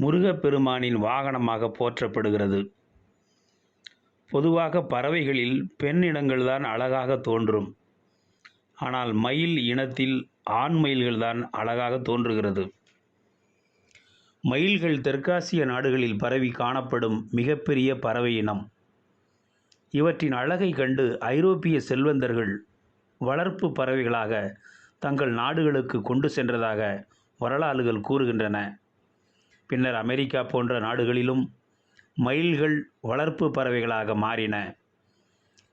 முருகப்பெருமானின் வாகனமாக போற்றப்படுகிறது. பொதுவாக பறவைகளில் பெண் இனங்கள்தான் அழகாக தோன்றும். ஆனால் மயில் இனத்தில் ஆண் மயில்கள்தான் அழகாக தோன்றுகிறது. மயில்கள் தெற்காசிய நாடுகளில் பரவி காணப்படும் மிகப்பெரிய பறவை இனம். இவற்றின் அழகை கண்டு ஐரோப்பிய செல்வந்தர்கள் வளர்ப்பு பறவைகளாக தங்கள் நாடுகளுக்கு கொண்டு சென்றதாக வரலாறுகள் கூறுகின்றன. பின்னர் அமெரிக்கா போன்ற நாடுகளிலும் மயில்கள் வளர்ப்பு பறவைகளாக மாறின.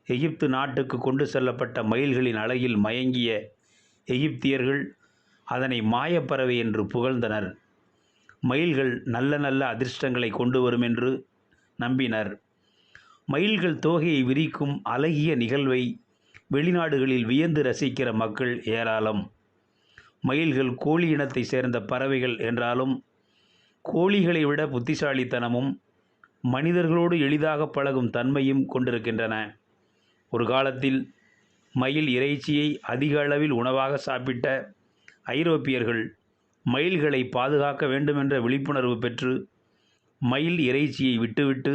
எகிப்து நாட்டுக்கு கொண்டு செல்லப்பட்ட மயில்களின் அழகில் மயங்கிய எகிப்தியர்கள் அதனை மாயப்பறவை என்று புகழ்ந்தனர். மயில்கள் நல்ல நல்ல அதிர்ஷ்டங்களை கொண்டு வரும் என்று நம்பினர். மயில்கள் தோகையை விரிக்கும் அழகிய நிகழ்வை வெளிநாடுகளில் வியந்து ரசிக்கிற மக்கள் ஏராளம். மயில்கள் கோழி இனத்தை சேர்ந்த பறவைகள் என்றாலும் கோழிகளை விட புத்திசாலித்தனமும் மனிதர்களோடு எளிதாக பழகும் தன்மையும் கொண்டிருக்கின்றன. ஒரு காலத்தில் மயில் இறைச்சியை அதிக அளவில் உணவாக சாப்பிட்ட ஐரோப்பியர்கள் மயில்களை பாதுகாக்க வேண்டுமென்ற விழிப்புணர்வு பெற்று மயில் இறைச்சியை விட்டுவிட்டு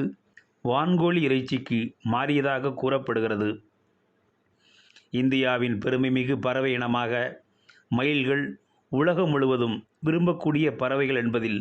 வான்கோழி இறைச்சிக்கு மாறியதாக கூறப்படுகிறது. இந்தியாவின் பெருமைமிகு பறவை இனமாக மயில்கள் உலகம் முழுவதும் விரும்பக்கூடிய பறவைகள் என்பதில்